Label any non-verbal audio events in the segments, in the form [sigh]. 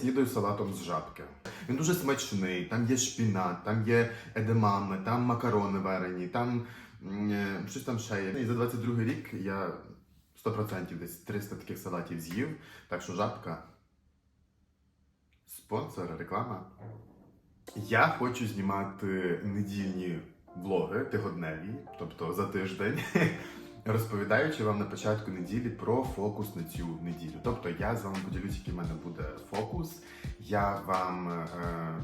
снідаю салатом з жабки. Він дуже смачний, там є шпінат, там є едемами, там макарони варені, там е, щось там ще є. І за 22 рік я 100% десь 300 таких салатів з'їв. Так що жабка. Спонсор, реклама. Я хочу знімати недільні влоги, тижневі, тобто за тиждень, [laughs] розповідаючи вам на початку неділі про фокус на цю неділю. Тобто я з вами поділюсь, який в мене буде фокус. Я вам е,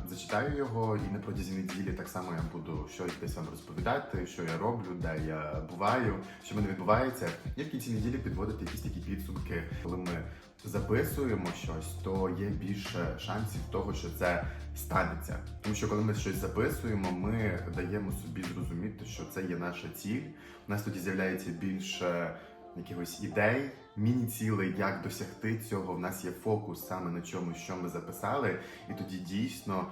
зачитаю його, і на протязі неділі так само я буду щось десь вам розповідати, що я роблю, де я буваю, що в мене відбувається. І в кінці неділі підводити якісь такі підсумки, коли ми записуємо щось, то є більше шансів того, що це станеться. Тому що коли ми щось записуємо, ми даємо собі зрозуміти, що це є наша ціль. У нас тоді з'являється більше якихось ідей, міні-цілей, як досягти цього. В нас є фокус саме на чому, що ми записали, і тоді дійсно.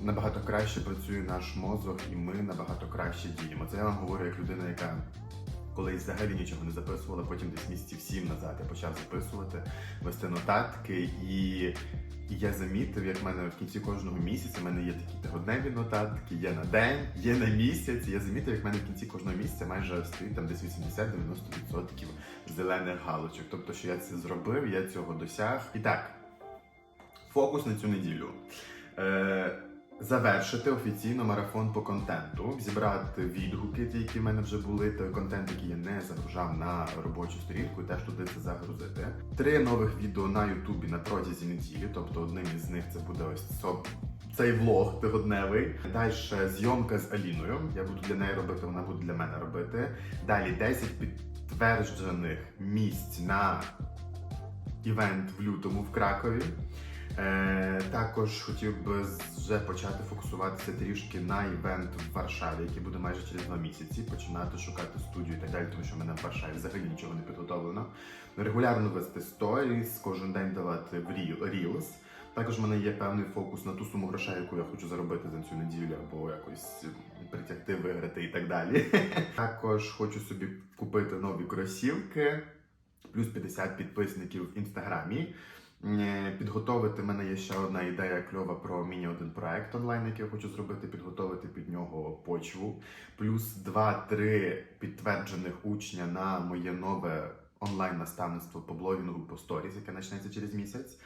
Набагато краще працює наш мозок, і ми набагато краще діємо. Це я вам говорю як людина, яка колись взагалі нічого не записувала, потім десь місяців сім назад я почав записувати, вести нотатки, і, і я замітив, як в мене в кінці кожного місяця в мене є такі тижневі нотатки, є на день, є на місяць. І я замітив, як в мене в кінці кожного місяця майже стоїть там десь 80-90% зелених галочок. Тобто, що я це зробив, я цього досяг. І так, фокус на цю неділю. Е, Завершити офіційно марафон по контенту, зібрати відгуки, ті, які в мене вже були, той контент, який я не загружав на робочу сторінку, теж туди це загрузити. Три нових відео на Ютубі на протязі неділі, тобто одним із них це буде ось соп. Цей влог тижневий. Далі зйомка з Аліною. Я буду для неї робити, вона буде для мене робити. Далі 10 підтверджених місць на івент в лютому в Кракові. Е, також хотів би вже почати фокусуватися трішки на івент в Варшаві, який буде майже через два місяці. Починати шукати студію і так далі, тому що в мене в Варшаві взагалі нічого не підготовлено. Регулярно вести сторіс, кожен день давати в Reel- Reels. Також в мене є певний фокус на ту суму грошей, яку я хочу заробити за цю неділю, або якось притягти, виграти і так далі. [laughs] Також хочу собі купити нові кросівки, плюс 50 підписників в інстаграмі. Е, Підготовити в мене є ще одна ідея кльова про міні один проект онлайн, який я хочу зробити, підготовити під нього почву. Плюс 2-3 підтверджених учня на моє нове онлайн наставництво по блогінгу по сторіс, яке почнеться через місяць.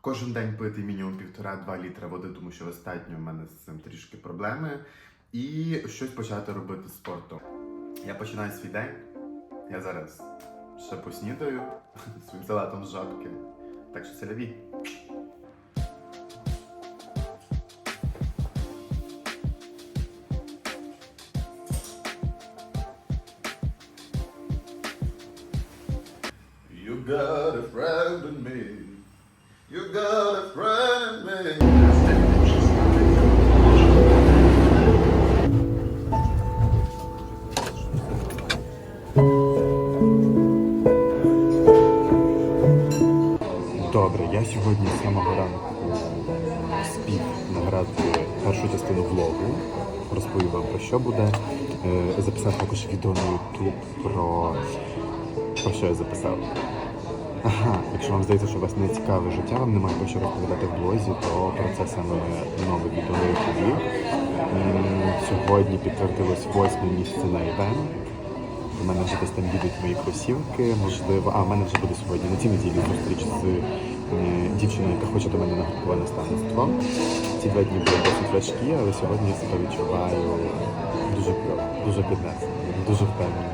Кожен день пити мінімум півтора-два літра води, тому що останньо в мене з цим трішки проблеми. І щось почати робити з спортом. Я починаю свій день. Я зараз ще поснідаю [laughs] своїм салатом з жабки. Так що селяві. Частину влогу. Розповів вам про що буде. Е, Записав також відео на YouTube про, про що я записав. Ага, якщо вам здається, що у вас не цікаве життя, вам немає про що розповідати в блозі, то про це саме нове відео на YouTube. Сьогодні підтвердилось восьме місце на івент. У мене вже десь там їдуть мої кросівки, можливо. А, в мене вже буде сьогодні на цій неділі зустріч з дівчиною, яка хоче до мене на групове наставництво. Ці два дні були досить важкі, але сьогодні я себе відчуваю дуже кльово, дуже піднесено, дуже впевнено.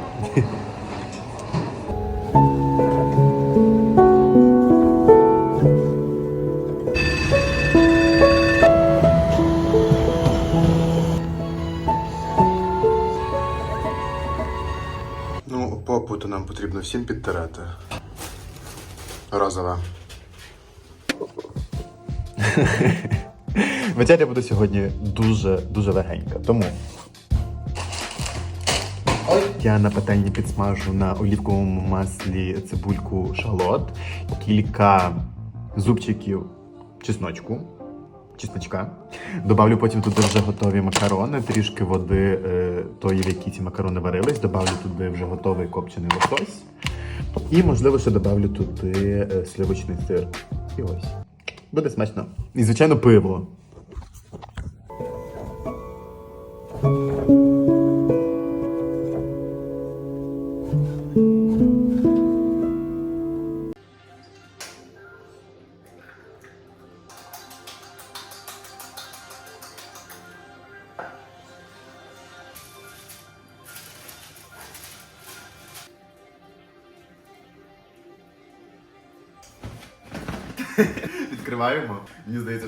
Ну, попу то нам потрібно всім підтирати. Розова. [laughs] Вечеря буде сьогодні дуже дуже легенька. Тому я на пательні підсмажу на олівковому маслі цибульку шалот, кілька зубчиків чесночку, чесночка. Добавлю потім туди вже готові макарони, трішки води е, тої, в якій ці макарони варились. Добавлю туди вже готовий копчений лосось. І, можливо, ще добавлю туди е, сливочний сир. І ось. Буде смачно. І, звичайно, пиво.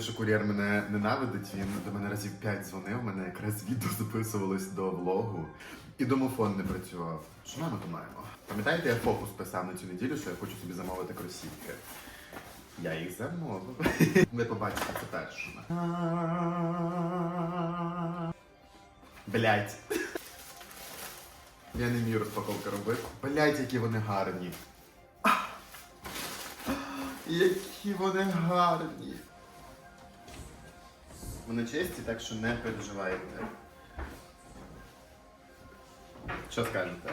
Що кур'єр мене ненавидить. Він до мене разів 5 дзвонив. Мене якраз відео записувалось до влогу. І домофон не працював. Що маємо, то маємо. Пам'ятаєте, я фокус писав на цю неділю, що я хочу собі замовити кросівки. Я їх замовив. [laughs] Ви побачите це першим. Блять. Я не вмію розпаковки робити. Блять, які вони гарні. Які вони гарні. Вони чисті, так що не переживайте. Що скажете?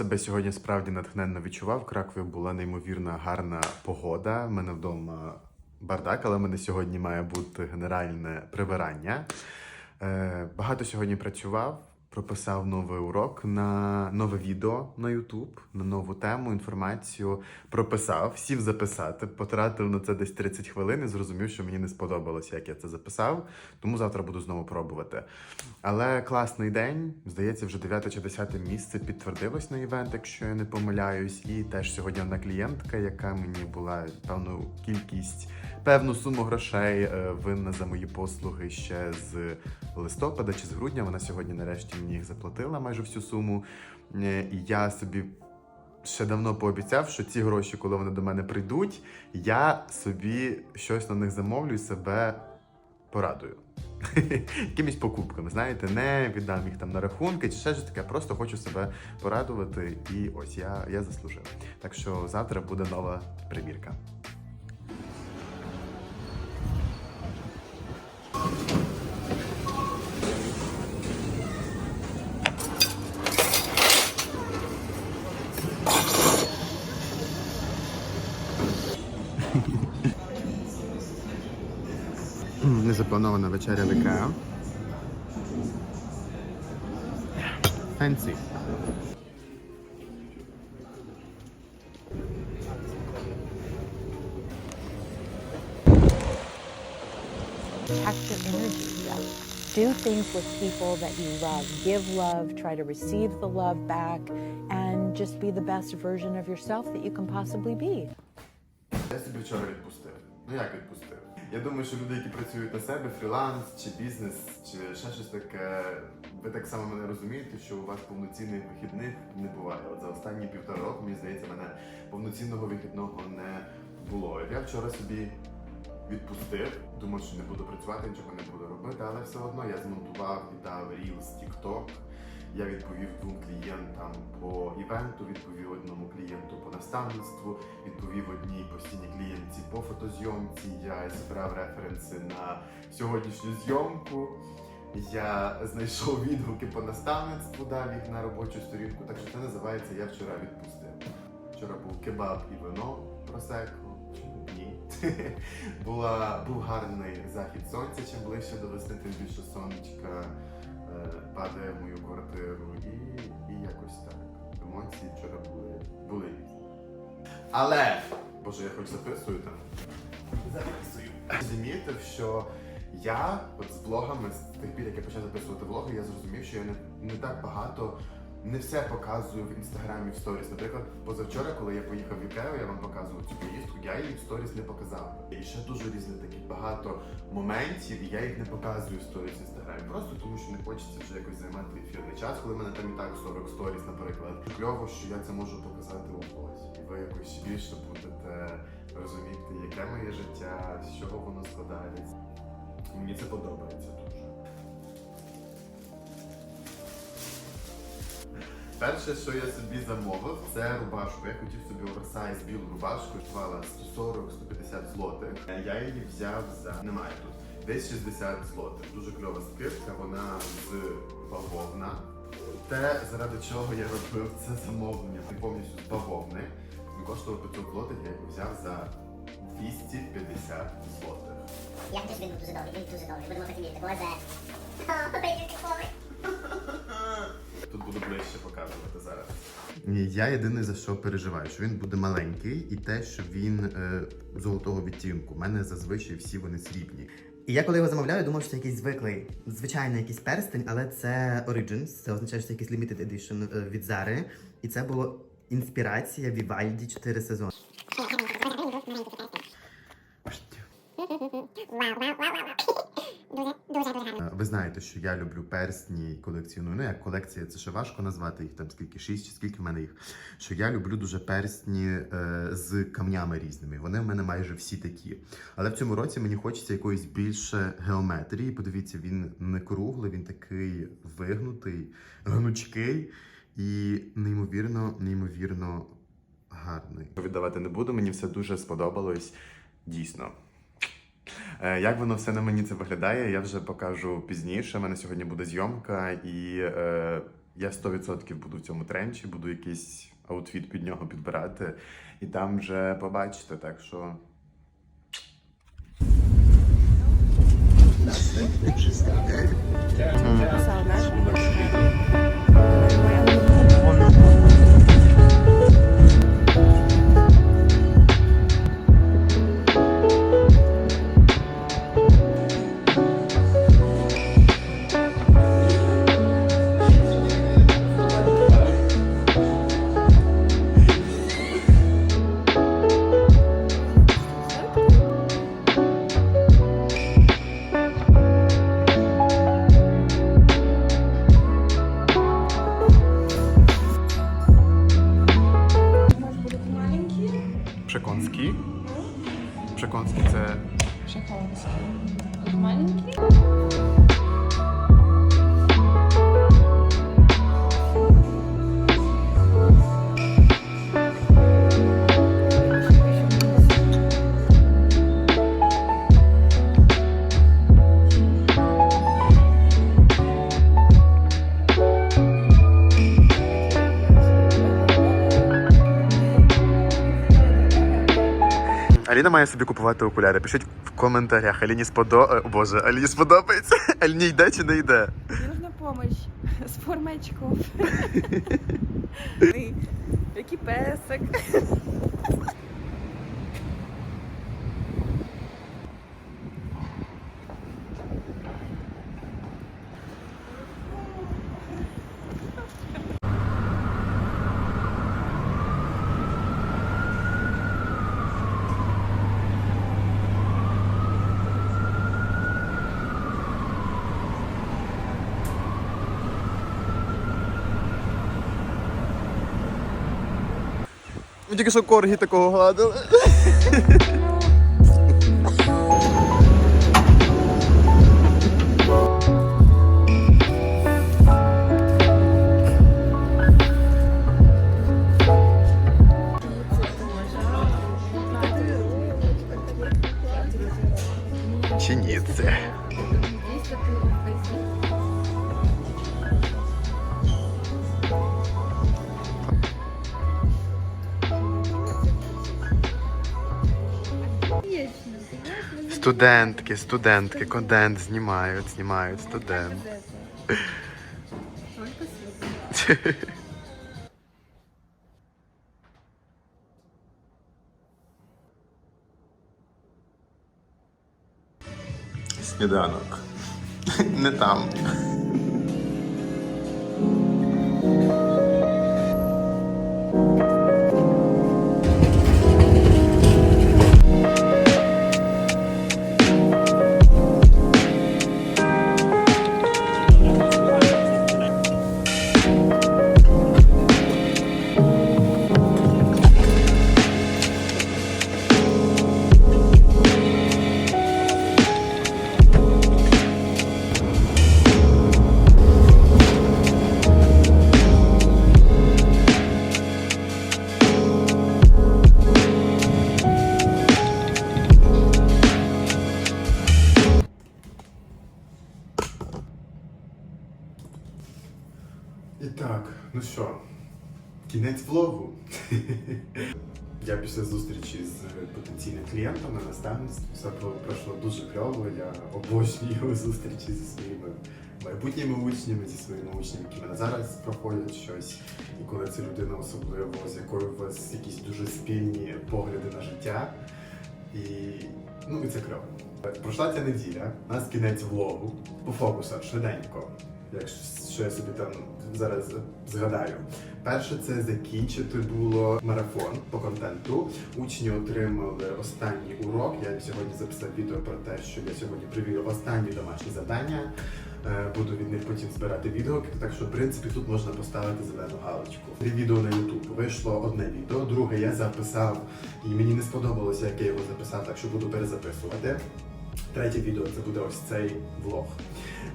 Себе сьогодні справді натхненно відчував. В Кракові була неймовірна гарна погода. У мене вдома бардак, але в мене сьогодні має бути генеральне прибирання. Е, Багато сьогодні працював, прописав новий урок на нове відео на YouTube, на нову тему, інформацію. Прописав, сів записати, потратив на це десь 30 хвилин і зрозумів, що мені не сподобалося, як я це записав. Тому завтра буду знову пробувати. Але класний день. Здається, вже 9 чи 10 місце підтвердилось на івент, якщо я не помиляюсь. І теж сьогодні одна клієнтка, яка мені була певну кількість, певну суму грошей е, винна за мої послуги ще з листопада чи з грудня. Вона сьогодні нарешті мені їх заплатила майже всю суму. Е, І я собі. Ще давно пообіцяв, що ці гроші, коли вони до мене прийдуть, я собі щось на них замовлю і себе порадую. [laughs] Якимись покупками, знаєте, не віддам їх там на рахунки чи ще щось таке, просто хочу себе порадувати, і ось я, я заслужив. Так що завтра буде нова примірка. Незапланована вечеря в Ікеа. Фенсі. protect your energy. Do things with people that you love. Give love, try to receive the love back, and just be the best version of yourself that you can possibly be. Я собі вчора відпустив. Ну як відпустив? Я думаю, що люди, які працюють на себе, фріланс чи бізнес, чи ще щось таке, ви так само мене розумієте, що у вас повноцінних вихідних не буває. От за останні півтора року, мені здається, мене повноцінного вихідного не було. Я вчора собі відпустив, думав, що не буду працювати, нічого не буду робити, але все одно я змонтував і дав Reels TikTok. Я відповів двом клієнтам по івенту, відповів одному клієнту по наставництву, відповів одній постійній клієнтці по фотозйомці. Я зібрав референси на сьогоднішню зйомку. Я знайшов відгуки по наставництву, дав їх на робочу сторінку. Так що це називається Я вчора відпустив. Вчора був кебаб і вино просеко. Ні. [laughs] Була, був гарний захід сонця, чим ближче до весни, тим більше сонечка падає в мою квартиру і, і якось так. Емоції вчора були, були. Але, боже, я хоч записую там. Записую. Замітив, що я от з блогами, з тих пір, як я почав записувати влоги, я зрозумів, що я не, не так багато не все показую в інстаграмі в сторіс. Наприклад, позавчора, коли я поїхав в Ікею, я вам показував цю поїздку, я її в сторіс не показав. І ще дуже різних таких багато моментів, і я їх не показую в сторіс в інстаграмі. Просто тому, що не хочеться вже якось займати ефірний час, коли в мене там і так 40 сторіс, наприклад. Кльово, що я це можу показати у влозі. І ви якось більше будете розуміти, яке моє життя, з чого воно складається. Мені це подобається дуже. Перше, що я собі замовив, це рубашку. Я хотів собі оверсайз білу рубашку, коштувала 140-150 злотих. Я її взяв за немає тут. Десь 60 злотих. Дуже кльова скидка, вона з бавовна. Те, заради чого я робив це замовлення, це повністю з бавовни. Він коштував 500 злотих, я його взяв за 250 злотих. Я щоб він був дуже добрий, він дуже добрий. Будемо хотіти. Боже. Буду ближче показувати зараз. Я єдине за що переживаю, що він буде маленький, і те, що він е, золотого відтінку. У мене зазвичай всі вони срібні. І я коли його замовляю, думав, що це якийсь звиклий, звичайний якийсь перстень, але це Origins, це означає, що це якийсь limited edition е, від Зари. І це було інспірація Вівальді 4 сезони. Е, Ви знаєте, що я люблю персні і колекціоную. Ну, як колекція, це ще важко назвати їх там скільки, шість чи скільки в мене їх. Що я люблю дуже персні е, з камнями різними. Вони в мене майже всі такі. Але в цьому році мені хочеться якоїсь більше геометрії. Подивіться, він не круглий, він такий вигнутий, гнучкий і неймовірно, неймовірно гарний. Віддавати не буду, мені все дуже сподобалось. Дійсно. Е, Як воно все на мені це виглядає, я вже покажу пізніше. У мене сьогодні буде зйомка, і е, я 100% буду в цьому тренчі, буду якийсь аутфіт під нього підбирати, і там вже побачите. Так що Przekąski. Malinki? Аліна має собі купувати окуляри. Пишіть коментарях. Аліні сподо... О, Боже, Аліні сподобається. [laughs] Аліні йде чи не йде? Нужна помощь з формечком. [laughs] Який песик. Тільки що коргі такого гладили. Студентки, студентки, контент знімають, знімають студент. Сніданок. Не там. Кінець влогу. [laughs] Я після зустрічі з потенційним клієнтом на наставництві все пройшло дуже кльово. Я обожнюю [laughs] зустрічі зі своїми майбутніми учнями, зі своїми учнями, які мене зараз проходять щось. І коли це людина особливо, з якою у вас якісь дуже спільні погляди на життя. І ну і це кльово. Пройшла ця неділя, у нас кінець влогу по фокусах швиденько. Якщо я собі там зараз згадаю. Перше це закінчити було марафон по контенту. Учні отримали останній урок. Я сьогодні записав відео про те, що я сьогодні привів останні домашні завдання. Е, Буду від них потім збирати відгуки, так що в принципі тут можна поставити зелену галочку. Три відео на YouTube. Вийшло одне відео, друге я записав, і мені не сподобалося, як я його записав, так що буду перезаписувати. Третє відео це буде ось цей влог.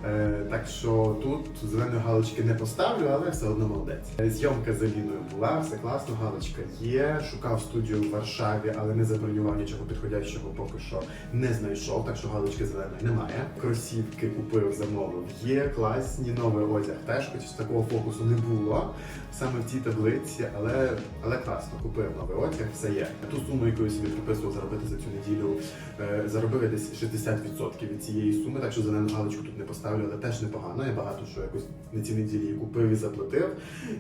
Е, так що тут зеленої галочки не поставлю, але все одно молодець. Е, Зйомка з Аліною була, все класно, галочка є. Шукав студію в Варшаві, але не забронював нічого підходящого поки що не знайшов, так що галочки зеленої немає. Кросівки купив, замовив. Є класні, новий одяг теж, хоч такого фокусу не було саме в цій таблиці, але, але класно, купив новий одяг, все є. Ту суму, яку я собі приписував заробити за цю неділю, е, заробив десь 60% від цієї суми, так що зелену галочку тут не поставлю, але теж непогано. Я багато що якось на цій неділі купив і заплатив.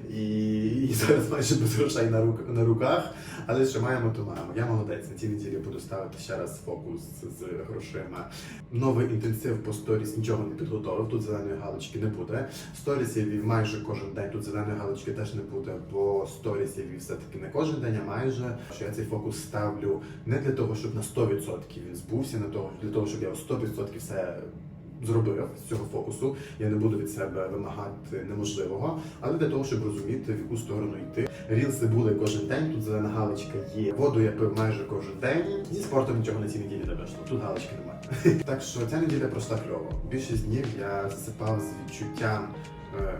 І, і зараз майже без грошей на, рук, на руках. Але що маємо, то маємо. Я молодець. На цій неділі буду ставити ще раз фокус з грошима. Новий інтенсив по сторіс нічого не підготовив. Тут зеленої галочки не буде. Сторіс я вів майже кожен день. Тут зеленої галочки теж не буде, бо сторіс я вів все-таки не кожен день, а майже. Що я цей фокус ставлю не для того, щоб на 100% він збувся, не для того, щоб я 100% все зробив з цього фокусу. Я не буду від себе вимагати неможливого, але для того, щоб розуміти, в яку сторону йти. Рілси були кожен день. Тут зелена галочка є. Воду я пив майже кожен день. Зі спортом нічого на цій неділі не вийшло. Тут галочки немає. [laughs] Так що ця неділя пройшла кльово. Більшість днів я засипав з відчуттям. е,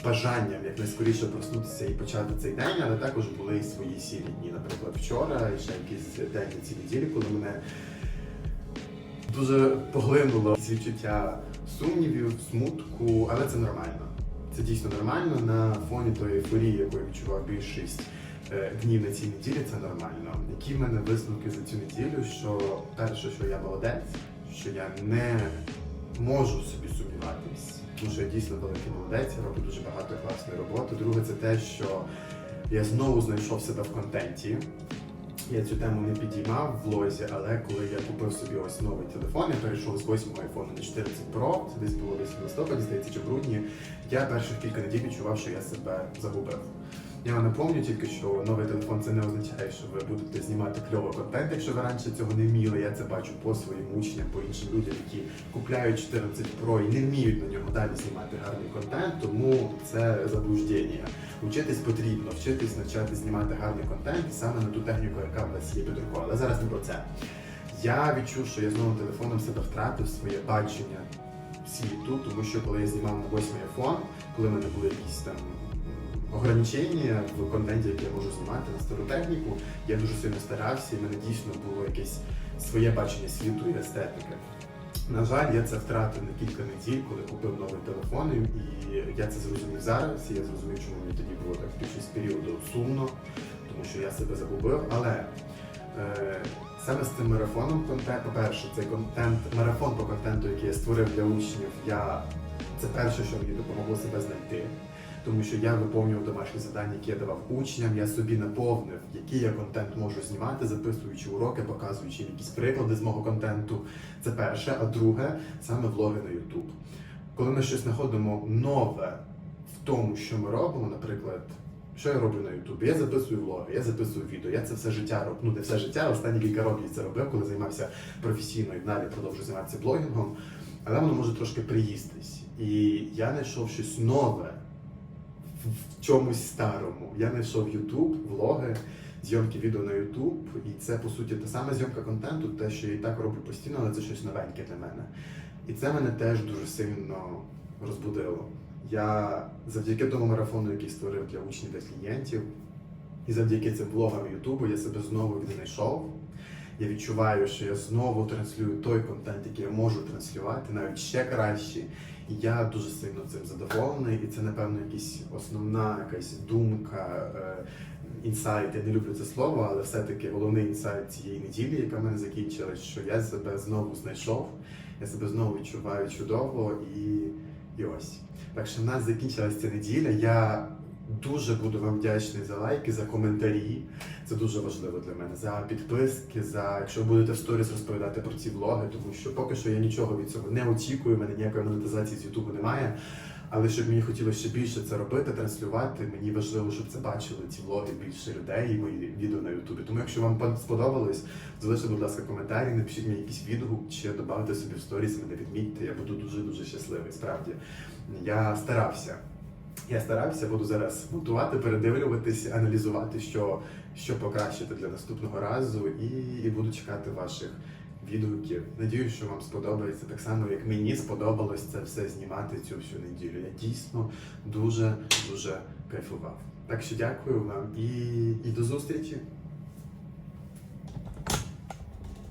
З бажанням якнайскоріше проснутися і почати цей день, але також були і свої сірі дні. Наприклад, вчора і ще якийсь день на цій неділі, коли мене дуже поглинуло ці відчуття сумнівів, смутку, але це нормально. Це дійсно нормально на фоні тої ейфорії, яку я відчував більшість е, днів на цій неділі, це нормально. Які в мене висновки за цю неділю? Що перше, що я молодець, що я не можу собі сумніватись, тому що я дійсно великий молодець, я роблю дуже багато класної роботи. Друге, це те, що я знову знайшов себе в контенті. Я цю тему не підіймав в лозі, але коли я купив собі ось новий телефон, я перейшов з 8 айфона на 14 Pro, це десь було десь в листопаді, здається, чи в грудні, я перших кілька неділь відчував, що я себе загубив. Я напомню тільки, що новий телефон це не означає, що ви будете знімати кльовий контент, якщо ви раніше цього не вміли. Я це бачу по своїм учням, по іншим людям, які купляють 14 Pro і не вміють на ньому далі знімати гарний контент, тому це заблуждення. Учитись потрібно, вчитись навчати знімати гарний контент саме на ту техніку, яка в нас є під рукою. Але зараз не про це. Я відчув, що я з новим телефоном себе втратив своє бачення світу, тому що коли я знімав на 8 iPhone, коли в мене були якісь там ограничення в контенті, який я можу знімати на стару техніку, я дуже сильно старався, і в мене дійсно було якесь своє бачення світу і естетики. На жаль, я це втратив на кілька неділь, коли купив новий телефон, і я це зрозумів зараз. І я зрозумів, чому мені тоді було так під час періоду сумно, тому що я себе загубив. Але е, саме з цим марафоном контент, по-перше, цей контент, марафон по контенту, який я створив для учнів, я це перше, що мені допомогло себе знайти. Тому що я виповнював домашні завдання, які я давав учням, я собі наповнив, який я контент можу знімати, записуючи уроки, показуючи якісь приклади з мого контенту. Це перше. А друге, саме влоги на YouTube. Коли ми щось знаходимо нове в тому, що ми робимо, наприклад, що я роблю на YouTube? Я записую влоги, я записую відео, я це все життя роблю. Ну, не все життя, останні кілька років це робив, коли займався професійно і далі продовжую займатися блогінгом. Але воно може трошки приїстись. І я знайшов щось нове в- чомусь старому. Я знайшов YouTube, влоги, зйомки відео на YouTube, і це по суті та сама зйомка контенту, те, що я і так роблю постійно, але це щось новеньке для мене. І це мене теж дуже сильно розбудило. Я завдяки тому марафону, який створив для учнів та клієнтів, і завдяки цим влогам Ютубу я себе знову віднайшов. Я відчуваю, що я знову транслюю той контент, який я можу транслювати, навіть ще краще. Я дуже сильно цим задоволений, і це, напевно, якась основна якась думка, е, інсайт. Я не люблю це слово, але все-таки головний інсайт цієї неділі, яка в мене закінчилась, що я себе знову знайшов, я себе знову відчуваю чудово і, і ось. Так що в нас закінчилась ця неділя. Я дуже буду вам вдячний за лайки, за коментарі. Це дуже важливо для мене. За підписки, за якщо будете в сторіс розповідати про ці влоги, тому що поки що я нічого від цього не очікую, в мене ніякої монетизації з Ютубу немає. Але щоб мені хотілося ще більше це робити, транслювати, мені важливо, щоб це бачили ці влоги більше людей і мої відео на Ютубі. Тому якщо вам сподобалось, залиште, будь ласка, коментарі, напишіть мені якийсь відгук чи додавте собі в сторіс, мене відмітьте. Я буду дуже дуже щасливий. Справді я старався. Я старався, буду зараз готувати, передивлюватись, аналізувати, що, що покращити для наступного разу, і, і буду чекати ваших відгуків. Надіюсь, що вам сподобається так само, як мені сподобалось це все знімати цю всю неділю. Я дійсно дуже дуже кайфував. Так що дякую вам і, і до зустрічі.